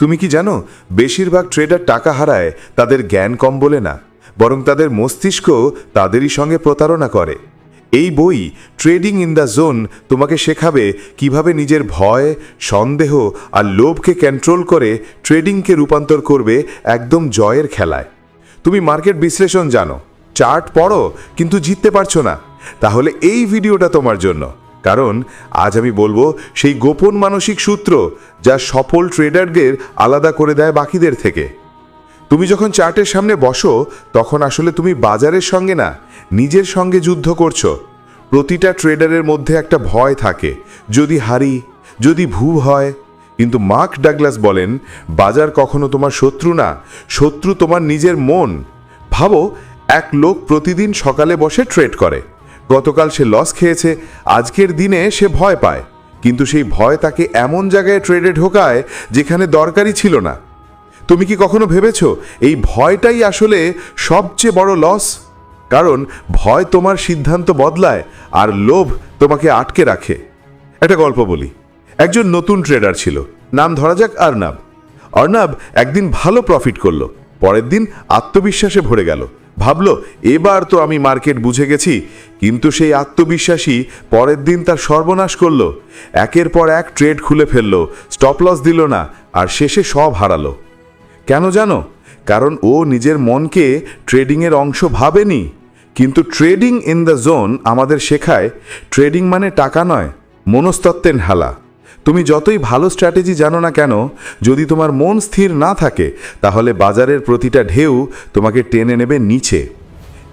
তুমি কি জানো, বেশিরভাগ ট্রেডার টাকা হারায়, তাদের জ্ঞান কম বলে না, বরং তাদের মস্তিষ্ক তাদেরই সঙ্গে প্রতারণা করে। এই বই ট্রেডিং ইন দ্য জোন তোমাকে শেখাবে কীভাবে নিজের ভয়, সন্দেহ আর লোভকে কন্ট্রোল করে ট্রেডিংকে রূপান্তর করবে একদম জয়ের খেলায়। তুমি মার্কেট বিশ্লেষণ জানো, চার্ট পড়ো, কিন্তু জিততে পারছ না। তাহলে এই ভিডিওটা তোমার জন্য। কারণ আজ আমি বলব সেই গোপন মানসিক সূত্র যা সফল ট্রেডারদের আলাদা করে দেয় বাকিদের থেকে। তুমি যখন চার্টের সামনে বসো, তখন আসলে তুমি বাজারের সঙ্গে না, নিজের সঙ্গে যুদ্ধ করছ। প্রতিটা ট্রেডারের মধ্যে একটা ভয় থাকে, যদি হারি, যদি ভুল হয়। কিন্তু মার্ক ডাগলাস বলেন, বাজার কখনো তোমার শত্রু না, শত্রু তোমার নিজের মন। ভাবো, এক লোক প্রতিদিন সকালে বসে ট্রেড করে। গতকাল সে লস খেয়েছে, আজকের দিনে সে ভয় পায়। কিন্তু সেই ভয় তাকে এমন জায়গায় ট্রেডে ঢোকায় যেখানে দরকারই ছিল না। তুমি কি কখনো ভেবেছ এই ভয়টাই আসলে সবচেয়ে বড় লস কারণ ভয় তোমার সিদ্ধান্ত বদলায় আর লোভ তোমাকে আটকে রাখে। একটা গল্প বলি। একজন নতুন ট্রেডার ছিল। নাম ধরা যাক অর্ণব অর্ণাব একদিন ভালো প্রফিট করল। পরের দিন আত্মবিশ্বাসে ভরে গেল। ভাবলো, এবার তো আমি মার্কেট বুঝে গেছি। কিন্তু সেই আত্মবিশ্বাসী পরের দিন তার সর্বনাশ করল। একের পর এক ট্রেড খুলে ফেলল, স্টপ লস দিল না, আর শেষে সব হারালো। কেন জানো? কারণ ও নিজের মনকে ট্রেডিংয়ের অংশ ভাবেনি। কিন্তু ট্রেডিং ইন দ্য জোন আমাদের শেখায়, ট্রেডিং মানে টাকা নয়, মনস্তত্ত্বের হালা তুমি যতই ভালো স্ট্র্যাটেজি জানো না কেন, যদি তোমার মন স্থির না থাকে, তাহলে বাজারের প্রতিটা ঢেউ তোমাকে টেনে নেবে নিচে।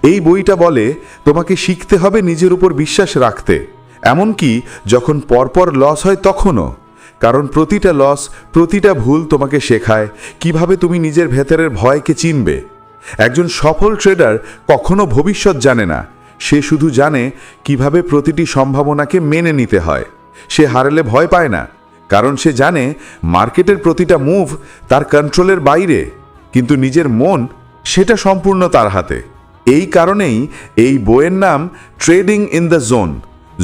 এই বইটা বলে তোমাকে শিখতে হবে নিজের উপর বিশ্বাস রাখতে। এমনকি যখন পরপর লস হয় তখনও। কারণ প্রতিটা লস প্রতিটা ভুল তোমাকে শেখায় কীভাবে তুমি নিজের ভেতরের ভয়কে চিনবে। একজন সফল ট্রেডার কখনো ভবিষ্যৎ জানে না। সে শুধু জানে কীভাবে প্রতিটি সম্ভাবনাকে মেনে নিতে হয়। সে হারালে ভয় পায় না, কারণ সে জানে মার্কেটের প্রতিটা মুভ তার কন্ট্রোলের বাইরে, কিন্তু নিজের মন সেটা সম্পূর্ণ তার হাতে। এই কারণেই এই বইয়ের নাম trading in the zone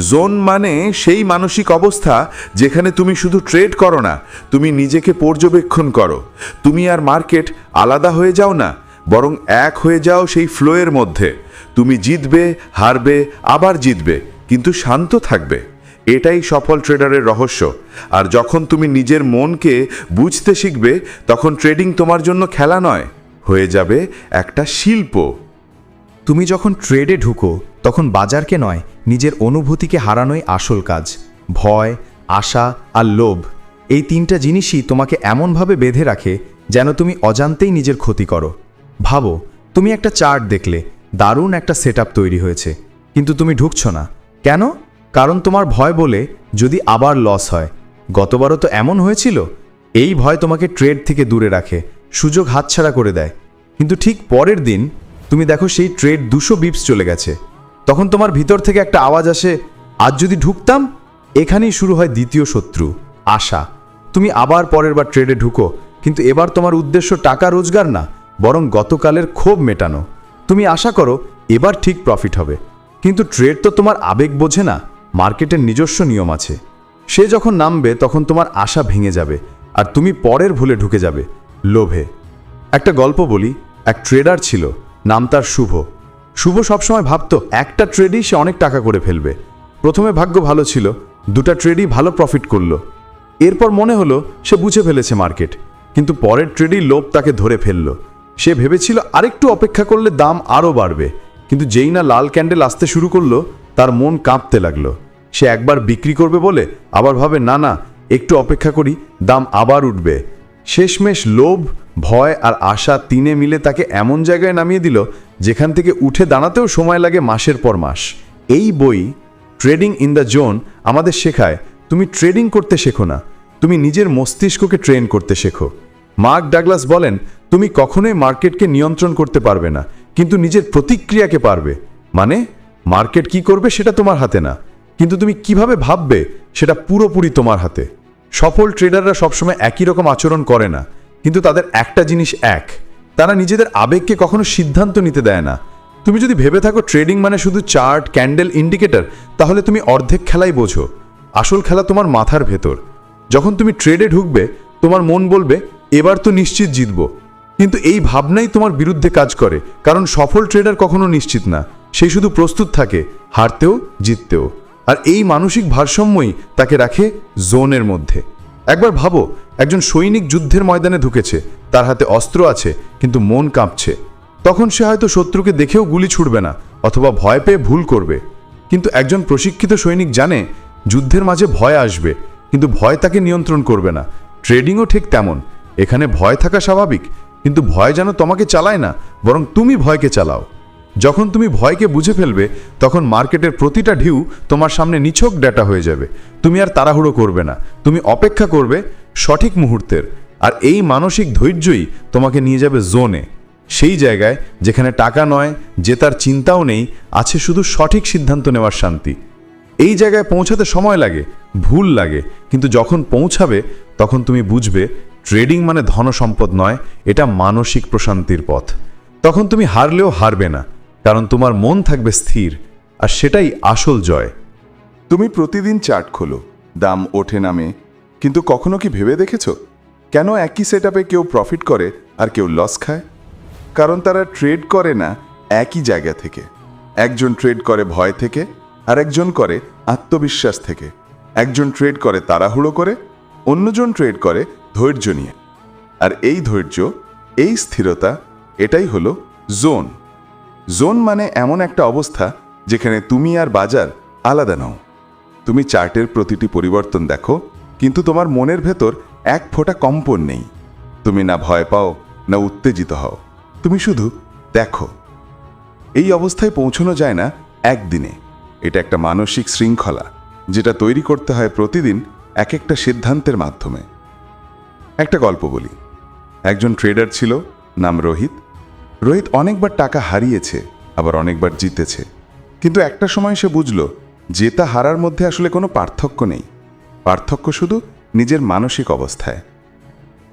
zone মানে সেই মানসিক অবস্থা যেখানে তুমি শুধু ট্রেড করো না, তুমি নিজেকে পর্যবেক্ষণ করো। তুমি আর মার্কেট আলাদা হয়ে যাও না, বরং এক হয়ে যাও সেই ফ্লোয়ের মধ্যে। তুমি জিতবে, হারবে, আবার জিতবে, কিন্তু শান্ত থাকবে। এটাই সফল ট্রেডারের রহস্য। আর যখন তুমি নিজের মনকে বুঝতে শিখবে, তখন ট্রেডিং তোমার জন্য খেলা নয়, হয়ে যাবে একটা শিল্প। তুমি যখন ট্রেডে ঢুকো, তখন বাজারকে নয়, নিজের অনুভূতিকে হারানোই আসল কাজ। ভয়, আশা আর লোভ, এই তিনটা জিনিসই তোমাকে এমনভাবে বেঁধে রাখে যেন তুমি অজান্তেই নিজের ক্ষতি করো। ভাবো, তুমি একটা চার্ট দেখলে, দারুণ একটা সেট তৈরি হয়েছে, কিন্তু তুমি ঢুকছো না। কেন? কারণ তোমার ভয় বলে যদি আবার লস হয়। গতবারও তো এমন হয়েছিল। এই ভয় তোমাকে ট্রেড থেকে দূরে রাখে, সুযোগ হাতছাড়া করে দেয়। কিন্তু ঠিক পরের দিন তুমি দেখো সেই ট্রেড দুশো বিপস চলে গেছে। তখন তোমার ভিতর থেকে একটা আওয়াজ আসে, আজ যদি ঢুকতাম, এখানেই শুরু হয় দ্বিতীয় শত্রু, আশা। তুমি আবার পরের বার ট্রেডে ঢুকো, কিন্তু এবার তোমার উদ্দেশ্য টাকা রোজগার না, বরং গতকালের ক্ষোভ মেটানো। তুমি আশা করো, এবার ঠিক প্রফিট হবে। কিন্তু ট্রেড তো তোমার আবেগ বোঝে না। মার্কেটের নিজস্ব নিয়ম আছে। সে যখন নামবে, তখন তোমার আশা ভেঙে যাবে আর তুমি পরের ভুলে ঢুকে যাবে। লোভে। একটা গল্প বলি, এক ট্রেডার ছিল, নাম তার শুভ। শুভ সবসময় ভাবতো, একটা ট্রেডই সে অনেক টাকা করে ফেলবে। প্রথমে ভাগ্য ভালো ছিল, দুটা ট্রেডই ভালো প্রফিট করল। এরপর মনে হলো, সে বুঝে ফেলেছে মার্কেট। কিন্তু পরের ট্রেডই লোভ তাকে ধরে ফেলল। সে ভেবেছিল, আরেকটু অপেক্ষা করলে দাম আরও বাড়বে। কিন্তু যেই না লাল ক্যান্ডেল আসতে শুরু করল, তার মন কাঁপতে লাগল। সে একবার বিক্রি করবে বলে আবার ভাবে, না না, একটু অপেক্ষা করি, দাম আবার উঠবে। শেষমেশ লোভ, ভয় আর আশা তিনে মিলে তাকে এমন জায়গায় নামিয়ে দিল, যেখান থেকে উঠে দাঁড়াতেও সময় লাগে মাসের পর মাস। এই বই ট্রেডিং ইন দ্য জোন আমাদের শেখায়, তুমি ট্রেডিং করতে শেখো না, তুমি নিজের মস্তিষ্ককে ট্রেন করতে শেখো। মার্ক ডাগলাস বলেন, তুমি কখনোই মার্কেটকে নিয়ন্ত্রণ করতে পারবে না, কিন্তু নিজের প্রতিক্রিয়াকে পারবে। মানে মার্কেট কি করবে সেটা তোমার হাতে না। কিন্তু তুমি কীভাবে ভাববে সেটা পুরোপুরি তোমার হাতে? সফল ট্রেডাররা সবসময় একই রকম আচরণ করে না, কিন্তু তাদের একটা জিনিস এক, তারা নিজেদের আবেগকে কখনো সিদ্ধান্ত নিতে দেয় না। তুমি যদি ভেবে থাকো ট্রেডিং মানে শুধু চার্ট ক্যান্ডেল ইন্ডিকেটর তাহলে তুমি অর্ধেক খেলাই বোঝো। আসল খেলা তোমার মাথার ভেতর। যখন তুমি ট্রেডে ঢুকবে, তোমার মন বলবে, এবার তো নিশ্চিত জিতব। কিন্তু এই ভাবনাই তোমার বিরুদ্ধে কাজ করে, কারণ সফল ট্রেডার কখনো নিশ্চিত না। সে শুধু প্রস্তুত থাকে, হারতেও, জিততেও। আর এই মানসিক ভারসাম্যই তাকে রাখে জোনের মধ্যে। একবার ভাবো, একজন সৈনিক যুদ্ধের ময়দানে ঢুকেছে, তার হাতে অস্ত্র আছে, কিন্তু মন কাঁপছে। তখন সে হয়তো শত্রুকে দেখেও গুলি ছুটবে না, অথবা ভয় পেয়ে ভুল করবে। কিন্তু একজন প্রশিক্ষিত সৈনিক জানে, যুদ্ধের মাঝে ভয় আসবে, কিন্তু ভয় তাকে নিয়ন্ত্রণ করবে না। ট্রেডিংও ঠিক তেমন, এখানে ভয় থাকা স্বাভাবিক, কিন্তু ভয় যেন তোমাকে চালায় না, বরং তুমি ভয়কে চালাও। যখন তুমি ভয়কে বুঝে ফেলবে, তখন মার্কেটের প্রতিটা ঢিউ তোমার সামনে নিছক ডেটা হয়ে যাবে। তুমি আর তাড়াহুড়ো করবে না। তুমি অপেক্ষা করবে সঠিক মুহূর্তের। আর এই মানসিক ধৈর্যই তোমাকে নিয়ে যাবে জোনে। সেই জায়গায় যেখানে টাকা নয়, জেতার চিন্তাও নেই, আছে শুধু সঠিক সিদ্ধান্ত নেওয়ার শান্তি। এই জায়গায় পৌঁছাতে সময় লাগে, ভুল লাগে, কিন্তু যখন পৌঁছাবে, তখন তুমি বুঝবে, ট্রেডিং মানে ধনসম্পদ নয়, এটা মানসিক প্রশান্তির পথ। তখন তুমি হারলেও হারবে না। কারণ তোমার মন থাকবে স্থির, আর সেটাই আসল জয়। তুমি প্রতিদিন চার্ট খোলো, দাম ওঠে নামে, কিন্তু কখনো কি ভেবে দেখেছ? কেন একই সেট কেউ প্রফিট করে আর কেউ লস খায়? কারণ তারা ট্রেড করে না একই জায়গা থেকে। একজন ট্রেড করে ভয় থেকে, আর একজন করে আত্মবিশ্বাস থেকে। একজন ট্রেড করে তাড়াহুড়ো করে, অন্যজন ট্রেড করে ধৈর্য নিয়ে। আর এই ধৈর্য, এই স্থিরতা, এটাই হলো জোন জোন মানে এমন একটা অবস্থা যেখানে তুমি আর বাজার আলাদা নও। তুমি চার্টের প্রতিটি পরিবর্তন দেখো, কিন্তু তোমার মনের ভেতর এক ফোঁটা কম্পন নেই। তুমি না ভয় পাও, না উত্তেজিত হও। তুমি শুধু দেখো। এই অবস্থায় পৌঁছানো যায় না একদিনে। এটা একটা মানসিক শৃঙ্খলা, যেটা তৈরি করতে হয় প্রতিদিন এক একটা সিদ্ধান্তের মাধ্যমে। একটা গল্প বলি। একজন ট্রেডার ছিল, নাম রোহিত। রোহিত অনেকবার টাকা হারিয়েছে, আবার অনেকবার জিতেছে। কিন্তু একটা সময় সে বুঝল, জেতা হারার মধ্যে আসলে কোনো পার্থক্য নেই। পার্থক্য শুধু নিজের মানসিক অবস্থায়।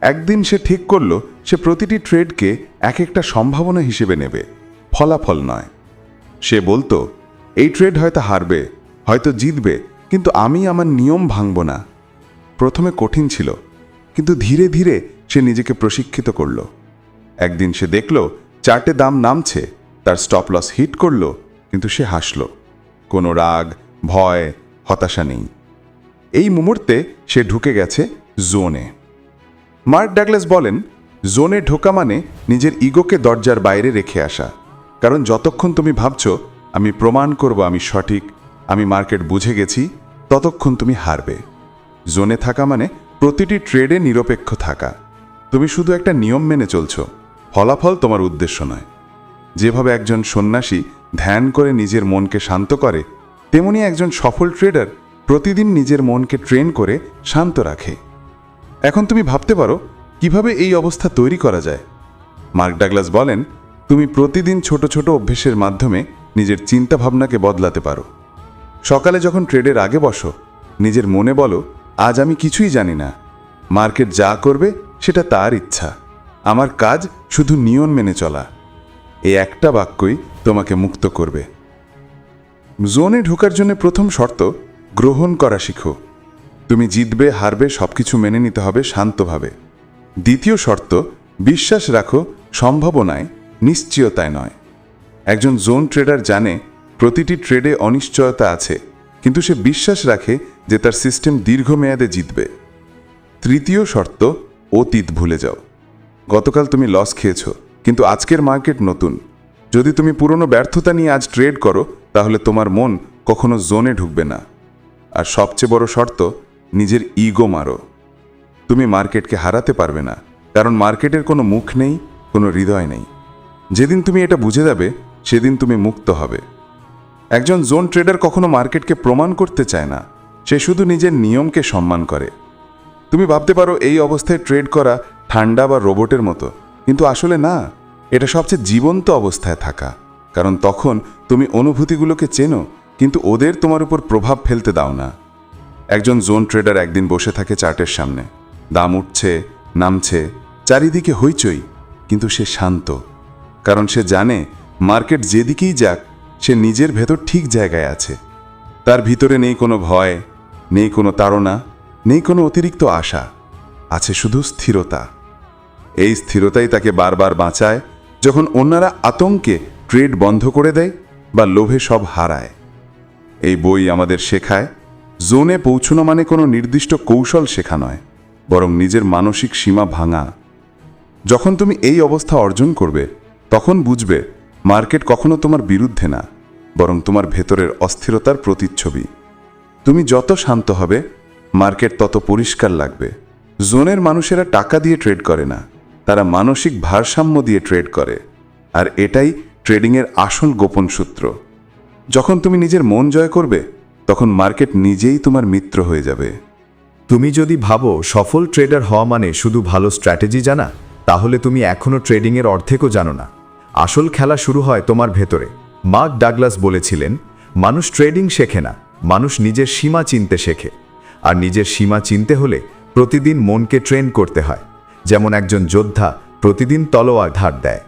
একদিন সে ঠিক করল, সে প্রতিটি ট্রেডকে এক একটা সম্ভাবনা হিসেবে নেবে। ফলাফল নয়। সে বলতো, এই ট্রেড হয়তো হারবে, হয়তো জিতবে, কিন্তু আমি আমার নিয়ম ভাঙব না। প্রথমে কঠিন ছিল, কিন্তু ধীরে ধীরে সে নিজেকে প্রশিক্ষিত করল। একদিন সে দেখল চার্টে দাম নামছে, তার স্টপ লস হিট করল, কিন্তু সে হাসল। কোনো রাগ, ভয়, হতাশা নেই। এই মুহূর্তে সে ঢুকে গেছে জোনে। মার্ক ডাগলাস বলেন, জোনে ঢোকা মানে নিজের ইগোকে দরজার বাইরে রেখে আসা। কারণ যতক্ষণ তুমি ভাবছ, আমি প্রমাণ করব আমি সঠিক, আমি মার্কেট বুঝে গেছি, ততক্ষণ তুমি হারবে। জোনে থাকা মানে প্রতিটি ট্রেডে নিরপেক্ষ থাকা। তুমি শুধু একটা নিয়ম মেনে চলছো। ফলাফল তোমার উদ্দেশ্য নয়। যেভাবে একজন সন্ন্যাসী ধ্যান করে নিজের মনকে শান্ত করে, তেমনি একজন সফল ট্রেডার প্রতিদিন নিজের মনকে ট্রেন করে শান্ত রাখে। এখন তুমি ভাবতে পারো, কীভাবে এই অবস্থা তৈরি করা যায়? মার্ক ডাগলাস বলেন, তুমি প্রতিদিন ছোট ছোট অভ্যেসের মাধ্যমে নিজের চিন্তা ভাবনাকে বদলাতে পারো। সকালে যখন ট্রেডের আগে বসো, নিজের মনে বলো, আজ আমি কিছুই জানি না। মার্কেট যা করবে, সেটা তার ইচ্ছা। আমার কাজ শুধু নিয়ন মেনে চলা। এই একটা বাক্যই তোমাকে মুক্ত করবে। জোনে ঢোকার জন্য প্রথম শর্ত, গ্রহণ করা শিখো। তুমি জিতবে, হারবে, সবকিছু মেনে নিতে হবে শান্তভাবে। দ্বিতীয় শর্ত, বিশ্বাস রাখো, সম্ভাবনায়, নিশ্চয়তায় নয়। একজন জোন ট্রেডার জানে, প্রতিটি ট্রেডে অনিশ্চয়তা আছে, কিন্তু সে বিশ্বাস রাখে যে তার সিস্টেম দীর্ঘমেয়াদে জিতবে। তৃতীয় শর্ত, অতীত ভুলে যাও। গতকাল তুমি লস খেয়েছ, কিন্তু আজকের মার্কেট নতুন। যদি তুমি পুরনো ব্যর্থতা নিয়ে আজ ট্রেড করো, তাহলে তোমার মন কখনো জোনে ঢুকবে না। আর সবচেয়ে বড় শর্ত, নিজের ইগো মারো। তুমি মার্কেটকে হারাতে পারবে না, কারণ মার্কেটের কোনো মুখ নেই, কোনো হৃদয় নেই। যেদিন তুমি এটা বুঝে যাবে, সেদিন তুমি মুক্ত হবে। একজন জোন ট্রেডার কখনো মার্কেটকে প্রমাণ করতে চায় না, সে শুধু নিজের নিয়মকে সম্মান করে। তুমি ভাবতে পারো এই অবস্থায় ট্রেড করা ঠান্ডা বা রোবটের মতো। কিন্তু আসলে না, এটা সবচেয়ে জীবন্ত অবস্থায় থাকা। কারণ তখন তুমি অনুভূতিগুলোকে চেনো, কিন্তু ওদের তোমার উপর প্রভাব ফেলতে দাও না। একজন জোন ট্রেডার একদিন বসে থাকে চার্টের সামনে। দাম উঠছে, নামছে, চারিদিকে হইচই, কিন্তু সে শান্ত। কারণ সে জানে, মার্কেট যেদিকেই যাক, সে নিজের ভেতর ঠিক জায়গায় আছে। তার ভিতরে নেই কোনো ভয়, নেই কোনো তাড়না, নেই কোনো অতিরিক্ত আশা। আছে শুধু স্থিরতা। এই স্থিরতাই তাকে বারবার বাঁচায় যখন অন্যরা আতঙ্কে ট্রেড বন্ধ করে দেয় বা লোভে সব হারায়। এই বই আমাদের শেখায়, জোনে পৌঁছানো মানে কোনো নির্দিষ্ট কৌশল শেখা নয়, বরং নিজের মানসিক সীমা ভাঙা। যখন তুমি এই অবস্থা অর্জন করবে, তখন বুঝবে মার্কেট কখনো তোমার বিরুদ্ধে না, বরং তোমার ভেতরের অস্থিরতার প্রতিচ্ছবি। তুমি যত শান্ত হবে, মার্কেট তত পরিষ্কার লাগবে। জোনের মানুষেরা টাকা দিয়ে ট্রেড করে না। তারা মানসিক ভারসাম্য দিয়ে ট্রেড করে, আর এটাই ট্রেডিংয়ের আসল গোপন সূত্র। যখন তুমি নিজের মন জয় করবে, তখন মার্কেট নিজেই তোমার মিত্র হয়ে যাবে। তুমি যদি ভাবো সফল ট্রেডার হওয়া মানে শুধু ভালো স্ট্র্যাটেজি জানা, তাহলে তুমি এখনও ট্রেডিংয়ের অর্ধেকও জানো না। আসল খেলা শুরু হয় তোমার ভেতরে। মার্ক ডাগলাস বলেছিলেন, মানুষ ট্রেডিং শেখে না, মানুষ নিজের সীমা চিনতে শেখে। আর নিজের সীমা চিনতে হলে প্রতিদিন মনকে ট্রেন করতে হয়। যেমন একজন যোদ্ধা প্রতিদিন তলোয়ার ধার দেয়।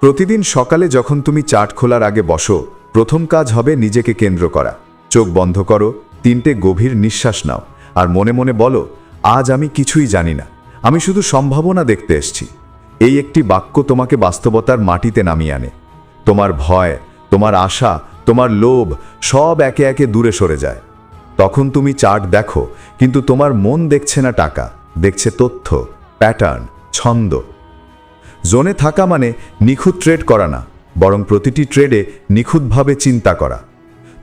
প্রতিদিন সকালে যখন তুমি চার্ট খোলার আগে বসো, প্রথম কাজ হবে নিজেকে কেন্দ্র করা। চোখ বন্ধ করো, তিনটে গভীর নিঃশ্বাস নাও আর মনে মনে বলো, আজ আমি কিছুই জানি না। আমি শুধু সম্ভাবনা দেখতে এসছি। এই একটি বাক্য তোমাকে বাস্তবতার মাটিতে নামিয়ে আনে। তোমার ভয়, তোমার আশা, তোমার লোভ সব একে একে দূরে সরে যায়। তখন তুমি চার্ট দেখো, কিন্তু তোমার মন দেখছে না টাকা, দেখছে তথ্য। প্যাটার্ন, ছন্দ। জোনে থাকা মানে নিখুঁত ট্রেড করা না, বরং প্রতিটি ট্রেডে নিখুঁতভাবে চিন্তা করা।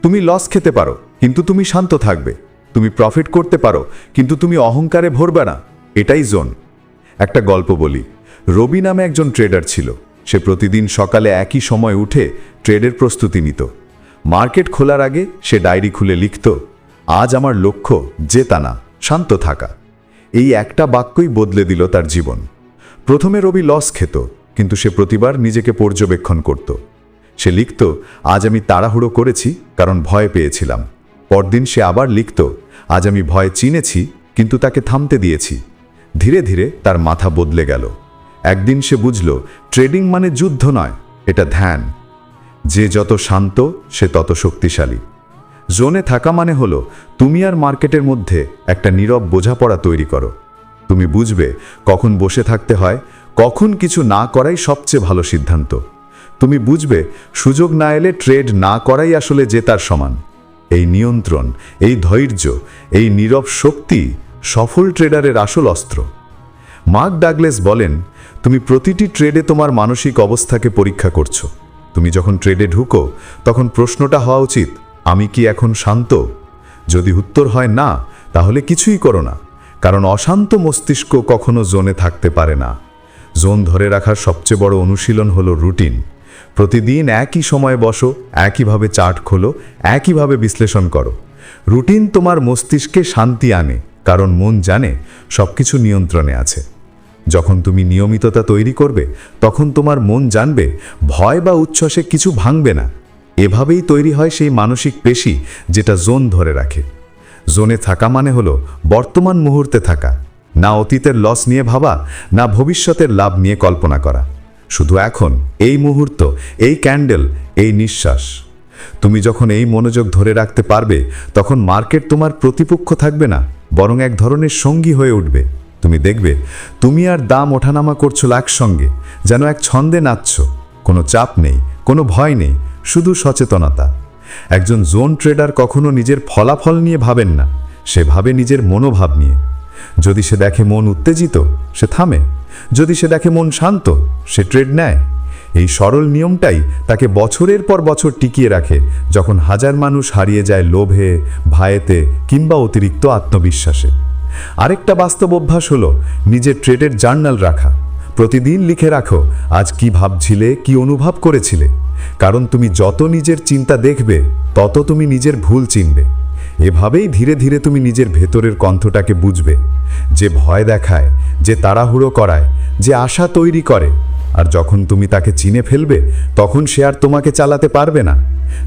তুমি লস খেতে পারো, কিন্তু তুমি শান্ত থাকবে। তুমি প্রফিট করতে পারো, কিন্তু তুমি অহংকারে ভরবে না। এটাই জোন। একটা গল্প বলি। রবি নামে একজন ট্রেডার ছিল। সে প্রতিদিন সকালে একই সময় উঠে ট্রেডের প্রস্তুতি নিত। মার্কেট খোলার আগে সে ডায়েরি খুলে লিখত, আজ আমার লক্ষ্য জেতা না শান্ত থাকা। এই একটা বাক্যই বদলে দিল তার জীবন। প্রথমে রবি লস খেত, কিন্তু সে প্রতিবার নিজেকে পর্যবেক্ষণ করত। সে লিখত, আজ আমি তাড়াহুড়ো করেছি, কারণ ভয় পেয়েছিলাম। পরদিন সে আবার লিখত, আজ আমি ভয় চিনেছি, কিন্তু তাকে থামতে দিয়েছি। ধীরে ধীরে তার মাথা বদলে গেল। একদিন সে বুঝল, ট্রেডিং মানে যুদ্ধ নয়, এটা ধ্যান। যে যত শান্ত, সে তত শক্তিশালী। জোনে থাকা মানে হলো, তুমি আর মার্কেটের মধ্যে একটা নীরব বোঝাপড়া তৈরি করো। তুমি বুঝবে কখন বসে থাকতে হয়, কখন কিছু না করাই সবচেয়ে ভালো সিদ্ধান্ত। তুমি বুঝবে সুযোগ না এলে ট্রেড না করাই আসলে জেতার সমান। এই নিয়ন্ত্রণ, এই ধৈর্য, এই নীরব শক্তি সফল ট্রেডারের আসল অস্ত্র। মার্ক ডাগলেস বলেন, তুমি প্রতিটি ট্রেডে তোমার মানসিক অবস্থাকে পরীক্ষা করছ। তুমি যখন ট্রেডে ঢুকো, তখন প্রশ্নটা হওয়া উচিত আমি কি এখন শান্ত? যদি উত্তর হয় না, তাহলে কিছুই করো না, কারণ অশান্ত মস্তিষ্ক কখনো জোনে থাকতে পারে না। জোন ধরে রাখার সবচেয়ে বড় অনুশীলন হলো রুটিন। প্রতিদিন একই সময়ে বসো, একইভাবে চার্ট খোলো, একইভাবে বিশ্লেষণ করো। রুটিন তোমার মস্তিষ্কে শান্তি আনে, কারণ মন জানে সবকিছু নিয়ন্ত্রণে আছে। যখন তুমি নিয়মিততা তৈরি করবে, তখন তোমার মন জানবে, ভয় বা উচ্ছ্বাসে কিছু ভাঙবে না। এভাবেই তৈরি হয় সেই মানসিক পেশি যেটা জোন ধরে রাখে। জোনে থাকা মানে হলো বর্তমান মুহূর্তে থাকা, না অতীতের লস নিয়ে ভাবা, না ভবিষ্যতের লাভ নিয়ে কল্পনা করা। শুধু এখন, এই মুহূর্ত, এই ক্যান্ডেল এই নিঃশ্বাস। তুমি যখন এই মনোযোগ ধরে রাখতে পারবে, তখন মার্কেট তোমার প্রতিপক্ষ থাকবে না, বরং এক ধরনের সঙ্গী হয়ে উঠবে। তুমি দেখবে, তুমি আর দাম ওঠানামা করছ একসঙ্গে, যেন এক ছন্দে নাচছ। কোনো চাপ নেই, কোনো ভয় নেই শুধু সচেতনতা। একজন জোন ট্রেডার কখনো নিজের ফলাফল নিয়ে ভাবেন না, সে ভাবে নিজের মনোভাব নিয়ে। যদি সে দেখে মন উত্তেজিত, সে থামে। যদি সে দেখে মন শান্ত, সে ট্রেড নেয়। এই সরল নিয়মটাই তাকে বছরের পর বছর টিকিয়ে রাখে, যখন হাজার মানুষ হারিয়ে যায় লোভে, ভায়েতে কিংবা অতিরিক্ত আত্মবিশ্বাসে। আরেকটা বাস্তব অভ্যাস হলো নিজের ট্রেডের জার্নাল রাখা। প্রতিদিন লিখে রাখো, আজ কি ভাবছিলে, কি অনুভব করেছিলে। কারণ তুমি যত নিজের চিন্তা দেখবে, তত তুমি নিজের ভুল চিনবে। এভাবেই ধীরে ধীরে তুমি নিজের ভেতরের কণ্ঠটাকে বুঝবে, যে ভয় দেখায়, যে তাড়াহুড়ো করায়, যে আশা তৈরি করে। আর যখন তুমি তাকে চিনে ফেলবে, তখন সে আর তোমাকে চালাতে পারবে না।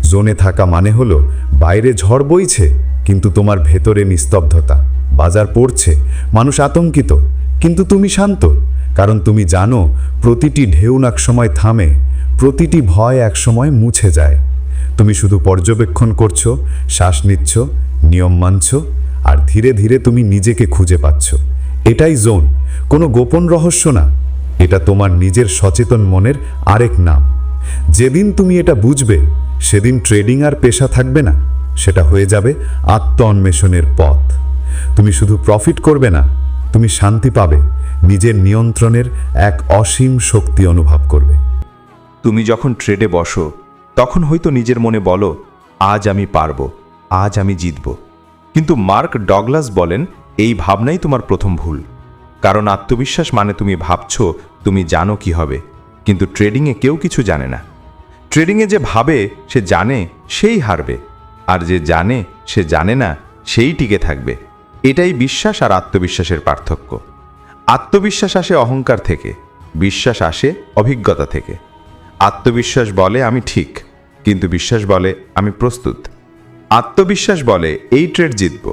জোনে থাকা মানে হলো, বাইরে ঝড় বইছে, কিন্তু তোমার ভেতরে নিস্তব্ধতা। বাজার পড়ছে, মানুষ আতঙ্কিত, কিন্তু তুমি শান্ত। কারণ তুমি জানো, প্রতিটি ঢেউ নাক সময় থামে প্রতিটি ভয় একসময় মুছে যায়। তুমি শুধু পর্যবেক্ষণ করছ, শ্বাস নিচ্ছ, নিয়ম মানছ, আর ধীরে ধীরে তুমি নিজেকে খুঁজে পাচ্ছ। এটাই জোন। কোনো গোপন রহস্য না। এটা তোমার নিজের সচেতন মনের আরেক নাম। যেদিন তুমি এটা বুঝবে, সেদিন ট্রেডিং আর পেশা থাকবে না। সেটা হয়ে যাবে আত্ম অন্বেষণের পথ। তুমি শুধু প্রফিট করবে না, তুমি শান্তি পাবে। নিজের নিয়ন্ত্রণের এক অসীম শক্তি অনুভব করবে। তুমি যখন ট্রেডে বসো, তখন হয়তো নিজের মনে বলো, আজ আমি পারব, আজ আমি জিতব। কিন্তু মার্ক ডগলাস বলেন, এই ভাবনাই তোমার প্রথম ভুল। কারণ আত্মবিশ্বাস মানে তুমি ভাবছ, তুমি জানো কি হবে। কিন্তু ট্রেডিংয়ে কেউ কিছু জানে না। ট্রেডিংয়ে যে ভাবে সে জানে, সেই হারবে। আর যে জানে, সে জানে না, সেই টিকে থাকবে। এটাই বিশ্বাস আর আত্মবিশ্বাসের পার্থক্য। আত্মবিশ্বাস আসে অহংকার থেকে, বিশ্বাস আসে অভিজ্ঞতা থেকে। আত্মবিশ্বাস বলে আমি ঠিক, কিন্তু বিশ্বাস বলে আমি প্রস্তুত। আত্মবিশ্বাস বলে এই ট্রেড জিতব,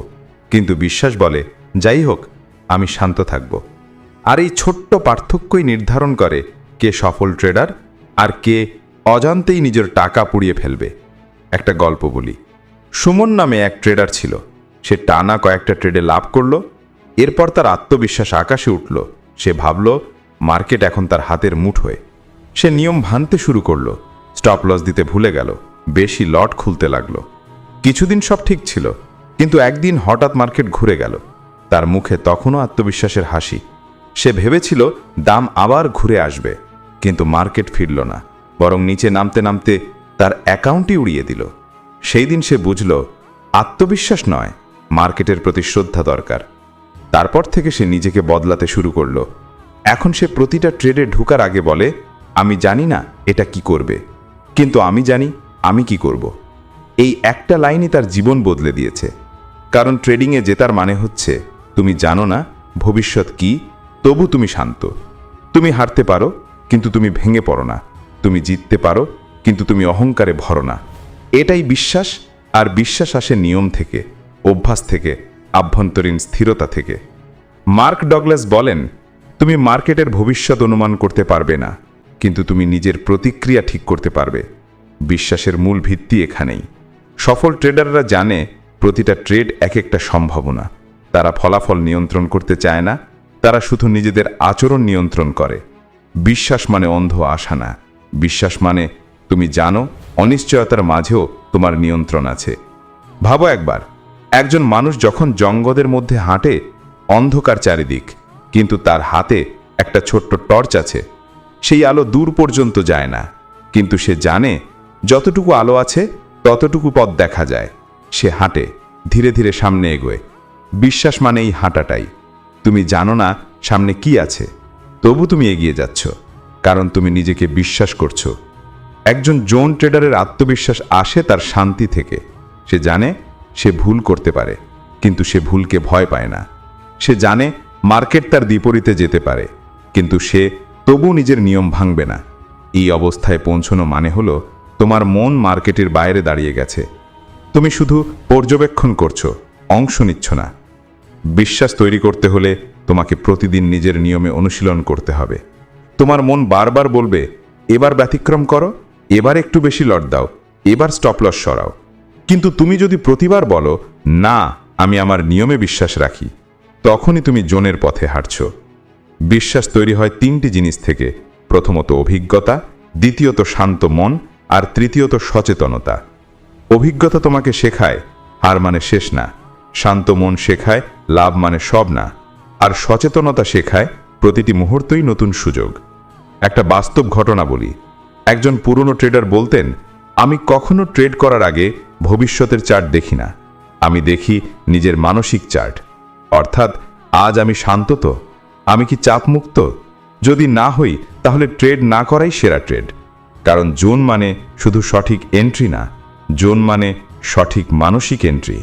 কিন্তু বিশ্বাস বলে যাই হোক, আমি শান্ত থাকব। আর এই ছোট্ট পার্থক্যই নির্ধারণ করে কে সফল ট্রেডার আর কে অজান্তেই নিজের টাকা পুড়িয়ে ফেলবে। একটা গল্প বলি, সুমন নামে এক ট্রেডার ছিল, সে টানা কয়েকটা ট্রেডে লাভ করল, এরপর তার আত্মবিশ্বাস আকাশে উঠল, সে ভাবল, মার্কেট এখন তার হাতের মুঠ মুঠোয় সে নিয়ম ভাঙতে শুরু করল। স্টপ লস দিতে ভুলে গেল। বেশি লট খুলতে লাগল। কিছুদিন সব ঠিক ছিল, কিন্তু একদিন হঠাৎ মার্কেট ঘুরে গেল। তার মুখে তখনও আত্মবিশ্বাসের হাসি। সে ভেবেছিল দাম আবার ঘুরে আসবে, কিন্তু মার্কেট ফিরল না, বরং নিচে নামতে নামতে তার অ্যাকাউন্টই উড়িয়ে দিল। সেই দিন সে বুঝল, আত্মবিশ্বাস নয়, মার্কেটের প্রতি শ্রদ্ধা দরকার। তারপর থেকে সে নিজেকে বদলাতে শুরু করল। এখন সে প্রতিটা ট্রেডে ঢুকার আগে বলে আমি জানি না এটা কি করবে। কিন্তু আমি জানি আমি কি করব। এই একটা লাইনই তার জীবন বদলে দিয়েছে। কারণ ট্রেডিংয়ে জেতার মানে হচ্ছে, তুমি জানো না ভবিষ্যৎ কি, তবু তুমি শান্ত। তুমি হারতে পারো, কিন্তু তুমি ভেঙে পড়ো না। তুমি জিততে পারো, কিন্তু তুমি অহংকারে ভরো না। এটাই বিশ্বাস, আর বিশ্বাস আসে নিয়ম থেকে, অভ্যাস থেকে, আভ্যন্তরীণ স্থিরতা থেকে। মার্ক ডগলাস বলেন, তুমি মার্কেটের ভবিষ্যৎ অনুমান করতে পারবে না। কিন্তু তুমি নিজের প্রতিক্রিয়া ঠিক করতে পারবে। বিশ্বাসের মূল ভিত্তি এখানেই। সফল ট্রেডাররা জানে প্রতিটা ট্রেড এক একটা সম্ভাবনা। তারা ফলাফল নিয়ন্ত্রণ করতে চায় না, তারা শুধু নিজেদের আচরণ নিয়ন্ত্রণ করে। বিশ্বাস মানে অন্ধ আশা না। বিশ্বাস মানে তুমি জানো, অনিশ্চয়তার মাঝেও তোমার নিয়ন্ত্রণ আছে। ভাবো একবার, একজন মানুষ যখন জঙ্গলের মধ্যে হাঁটে, অন্ধকার চারিদিক, কিন্তু তার হাতে একটা ছোট্ট টর্চ আছে। সেই আলো দূর পর্যন্ত যায় না। কিন্তু সে জানে, যতটুকু আলো আছে, ততটুকু পথ দেখা যায়। সে হাঁটে, ধীরে ধীরে সামনে এগোয়। বিশ্বাস মানে এই হাঁটাটাই। তুমি জানো না সামনে কি আছে। তবু তুমি এগিয়ে যাচ্ছ, কারণ তুমি নিজেকে বিশ্বাস করছ। একজন জোন ট্রেডারের আত্মবিশ্বাস আসে তার শান্তি থেকে। সে জানে, সে ভুল করতে পারে, কিন্তু সে ভুলকে ভয় পায় না। সে জানে, মার্কেট তার বিপরীতে যেতে পারে, কিন্তু সে তবু নিজের নিয়ম ভাঙবে না। এই অবস্থায় পৌঁছনো মানে হলো, তোমার মন মার্কেটের বাইরে দাঁড়িয়ে গেছে। তুমি শুধু পর্যবেক্ষণ করছ, অংশ নিচ্ছ না। বিশ্বাস তৈরি করতে হলে তোমাকে প্রতিদিন নিজের নিয়মে অনুশীলন করতে হবে। তোমার মন বারবার বলবে, এবার ব্যতিক্রম করো, এবার একটু বেশি লট দাও, এবার স্টপ লস সরাও। কিন্তু তুমি যদি প্রতিবার বলো, না, আমি আমার নিয়মে বিশ্বাস রাখি, তখনই তুমি জোনের পথে হাঁটছ। বিশ্বাস তৈরি হয় তিনটি জিনিস থেকে। প্রথমত অভিজ্ঞতা, দ্বিতীয়ত শান্ত মন, আর তৃতীয়ত সচেতনতা। অভিজ্ঞতা তোমাকে শেখায়, হার মানে শেষ না। শান্ত মন শেখায়, লাভ মানে সব না। আর সচেতনতা শেখায়, প্রতিটি মুহূর্তই নতুন সুযোগ। একটা বাস্তব ঘটনা বলি। একজন পুরনো ট্রেডার বলতেন, আমি কখনো ট্রেড করার আগে ভবিষ্যতের চার্ট দেখি না। আমি দেখি নিজের মানসিক চার্ট। অর্থাৎ আজ আমি শান্ত তো। আমি কি চাপমুক্ত যদি না হই, তাহলে ট্রেড না করাই সেরা ট্রেড। কারণ জোন মানে শুধু সঠিক এন্ট্রি না, জোন মানে সঠিক মানসিক এন্ট্রি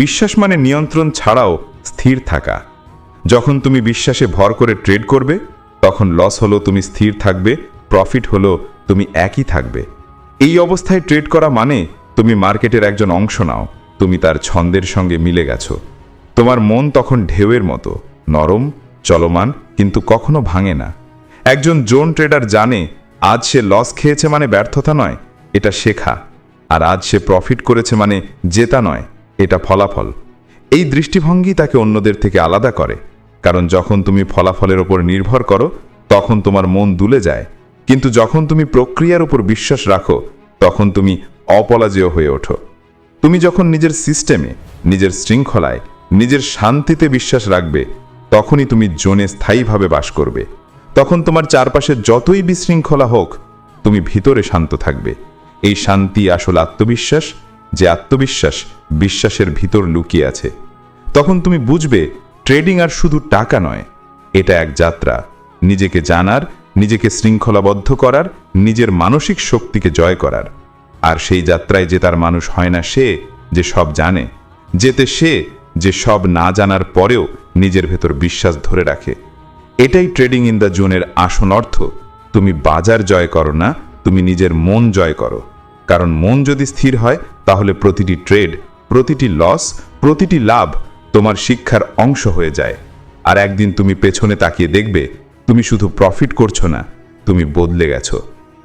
বিশ্বাস মানে নিয়ন্ত্রণ ছাড়াও স্থির থাকা। যখন তুমি বিশ্বাসে ভর করে ট্রেড করবে, তখন লস হলো তুমি স্থির থাকবে প্রফিট হলো তুমি একই থাকবে। এই অবস্থায় ট্রেড করা মানে তুমি মার্কেটের একজন অংশ নাও, তুমি তার ছন্দের সঙ্গে মিলে গেছো। তোমার মন তখন ঢেউয়ের মতো, নরম চলমান, কিন্তু কখনো ভাঙে না। একজন জোন ট্রেডার জানে, আজ সে লস খেয়েছে মানে ব্যর্থতা নয়, এটা শেখা। আর আজ সে প্রফিট করেছে মানে জেতা নয়, এটা ফলাফল। এই দৃষ্টিভঙ্গি তাকে অন্যদের থেকে আলাদা করে। কারণ যখন তুমি ফলাফলের ওপর নির্ভর করো, তখন তোমার মন দুলে যায়। কিন্তু যখন তুমি প্রক্রিয়ার উপর বিশ্বাস রাখো, তখন তুমি অপরাজেয় হয়ে ওঠো। তুমি যখন নিজের সিস্টেমে, নিজের শৃঙ্খলায়, নিজের শান্তিতে বিশ্বাস রাখবে তখনই তুমি জোনে স্থায়ীভাবে বাস করবে। তখন তোমার চারপাশে যতই বিশৃঙ্খলা হোক, তুমি ভিতরে শান্ত থাকবে। এই শান্তি আসল আত্মবিশ্বাস, যে আত্মবিশ্বাস বিশ্বাসের ভিতর লুকিয়ে আছে। তখন তুমি বুঝবে, ট্রেডিং আর শুধু টাকা নয়, এটা এক যাত্রা। নিজেকে জানার, নিজেকে শৃঙ্খলাবদ্ধ করার, নিজের মানসিক শক্তিকে জয় করার। আর সেই যাত্রায় যে তার মানুষ হয় না সে, যে সব জানে, যেতে সে, যে সব না জানার পরেও নিজের ভেতর বিশ্বাস ধরে রাখে। এটাই ট্রেডিং ইন দ্য জোনের আসল অর্থ। তুমি বাজার জয় করো না, তুমি নিজের মন জয় করো। কারণ মন যদি স্থির হয়, তাহলে প্রতিটি ট্রেড প্রতিটি লস প্রতিটি লাভ তোমার শিক্ষার অংশ হয়ে যায়। আর একদিন তুমি পেছনে তাকিয়ে দেখবে, তুমি শুধু প্রফিট করছ না, তুমি বদলে গেছো।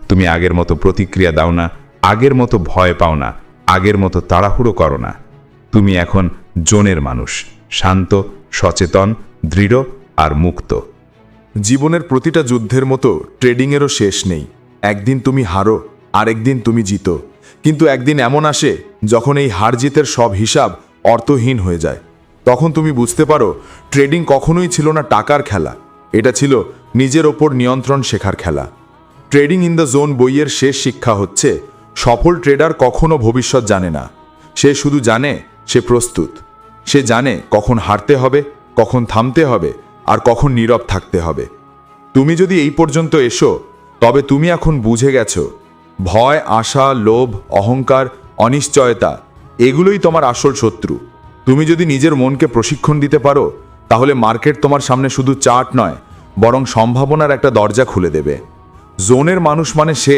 তুমি আগের মতো প্রতিক্রিয়া দাও না, আগের মতো ভয় পাও না, আগের মতো তাড়াহুড়ো করো না। তুমি এখন জোনের মানুষ, শান্ত সচেতন, দৃঢ় আর মুক্ত। জীবনের প্রতিটা যুদ্ধের মতো ট্রেডিংয়েরও শেষ নেই। একদিন তুমি হারো, আরেকদিন তুমি জিতো। কিন্তু একদিন এমন আসে যখন এই হার জিতের সব হিসাব অর্থহীন হয়ে যায়। তখন তুমি বুঝতে পারো, ট্রেডিং কখনোই ছিল না টাকার খেলা। এটা ছিল নিজের ওপর নিয়ন্ত্রণ শেখার খেলা। ট্রেডিং ইন দ্য জোন বইয়ের শেষ শিক্ষা হচ্ছে, সফল ট্রেডার কখনো ভবিষ্যৎ জানে না। সে শুধু জানে, সে প্রস্তুত। সে জানে কখন হারতে হবে, কখন থামতে হবে, আর কখন নীরব থাকতে হবে। তুমি যদি এই পর্যন্ত এসো, তবে তুমি এখন বুঝে গেছো, ভয়, আশা, লোভ, অহংকার, অনিশ্চয়তা, এগুলোই তোমার আসল শত্রু। তুমি যদি নিজের মনকে প্রশিক্ষণ দিতে পারো, তাহলে মার্কেট তোমার সামনে শুধু চার্ট নয়, বরং সম্ভাবনার একটা দরজা খুলে দেবে। জোনের মানুষ মানে সে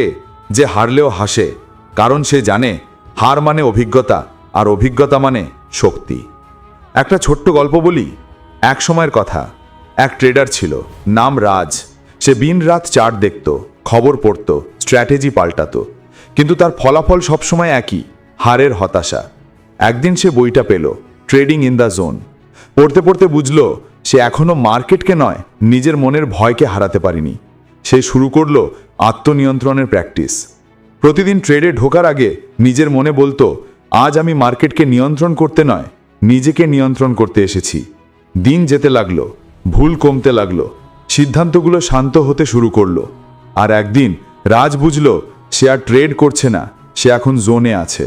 যে হারলেও হাসে, কারণ সে জানে হার মানে অভিজ্ঞতা, আর অভিজ্ঞতা মানে শক্তি। একটা ছোট্ট গল্প বলি। এক সময়ের কথা। এক ট্রেডার ছিল, নাম রাজ। সে দিন রাত চার্ট দেখত, খবর পড়ত স্ট্র্যাটেজি পাল্টাত। কিন্তু তার ফলাফল সবসময় একই, হারের হতাশা। একদিন সে বইটা পেল ট্রেডিং ইন দ্য জোন পড়তে পড়তে বুঝলো, সে এখনও মার্কেটকে নয়, নিজের মনের ভয়কে হারাতে পারেনি। সে শুরু করল আত্মনিয়ন্ত্রণের প্র্যাকটিস প্রতিদিন ট্রেডে ঢোকার আগে নিজের মনে বলতো, আজ আমি মার্কেটকে নিয়ন্ত্রণ করতে নয় নিজেকে নিয়ন্ত্রণ করতে এসেছি। দিন যেতে লাগল, ভুল কমতে লাগল, সিদ্ধান্তগুলো শান্ত হতে শুরু করল। আর একদিন রাজ বুঝলো, সে আর ট্রেড করছে না, সে এখন জোনে আছে।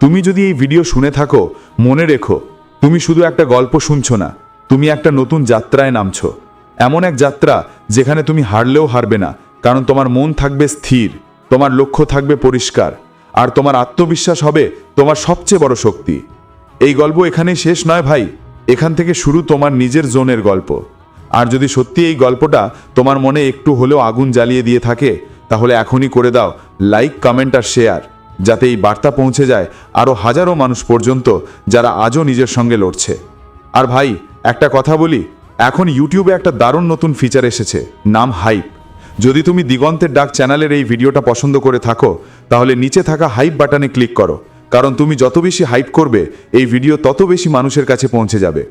তুমি যদি এই ভিডিও শুনে থাকো, মনে রেখো, তুমি শুধু একটা গল্প শুনছো না, তুমি একটা নতুন যাত্রায় নামছ। এমন এক যাত্রা যেখানে তুমি হারলেও হারবে না, কারণ তোমার মন থাকবে স্থির, তোমার লক্ষ্য থাকবে পরিষ্কার, আর তোমার আত্মবিশ্বাস হবে তোমার সবচেয়ে বড় শক্তি। এই গল্প এখানেই শেষ নয় ভাই। এখান থেকে শুরু তোমার নিজের জোনের গল্প। আর যদি সত্যি এই গল্পটা তোমার মনে একটু হলেও আগুন জ্বালিয়ে দিয়ে থাকে, তাহলে এখনই করে দাও। লাইক কমেন্ট আর শেয়ার যাতে এই বার্তা পৌঁছে যায় আরও হাজারো মানুষ পর্যন্ত যারা আজও নিজের সঙ্গে লড়ছে। আর ভাই, একটা কথা বলি, এখন ইউটিউবে একটা দারুণ নতুন ফিচার এসেছে, নাম হাইপ যদি তুমি দিগন্তের ডাক চ্যানেলের এই ভিডিওটা পছন্দ করে থাকো, তাহলে নিচে থাকা হাইপ বাটনে ক্লিক করো। কারণ তুমি যত বেশি হাইপ করবে, এই ভিডিও তত বেশি মানুষের কাছে পৌঁছে যাবে।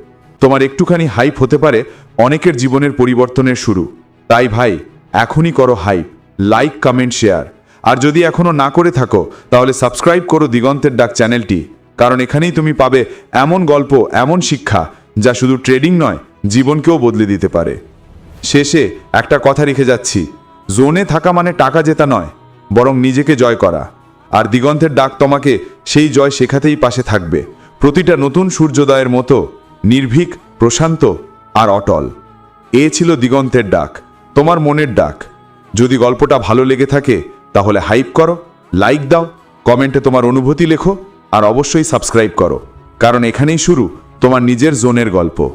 তোমার একটুখানি হাইপ হতে পারে অনেকের জীবনের পরিবর্তনের শুরু। তাই ভাই, এখনই করো হাইপ লাইক কমেন্ট শেয়ার আর যদি এখনও না করে থাকো, তাহলে সাবস্ক্রাইব করো দিগন্তের ডাক চ্যানেলটি। কারণ এখানেই তুমি পাবে এমন গল্প, এমন শিক্ষা, যা শুধু ট্রেডিং নয়, জীবনকেও বদলে দিতে পারে। শেষে একটা কথা রেখে যাচ্ছি। জোনে থাকা মানে টাকা জেতা নয়, বরং নিজেকে জয় করা। আর দিগন্তের ডাক তোমাকে সেই জয় শেখাতেই পাশে থাকবে। প্রতিটা নতুন সূর্যোদয়ের মতো নির্ভীক, প্রশান্ত আর অটল। এ ছিল দিগন্তের ডাক, তোমার মনের ডাক। যদি গল্পটা ভালো লেগে থাকে, তাহলে হাইপ করো, লাইক দাও, কমেন্টে তোমার অনুভূতি লেখো, আর অবশ্যই সাবস্ক্রাইব করো। কারণ এখানেই শুরু তোমার নিজের জোনের গল্প।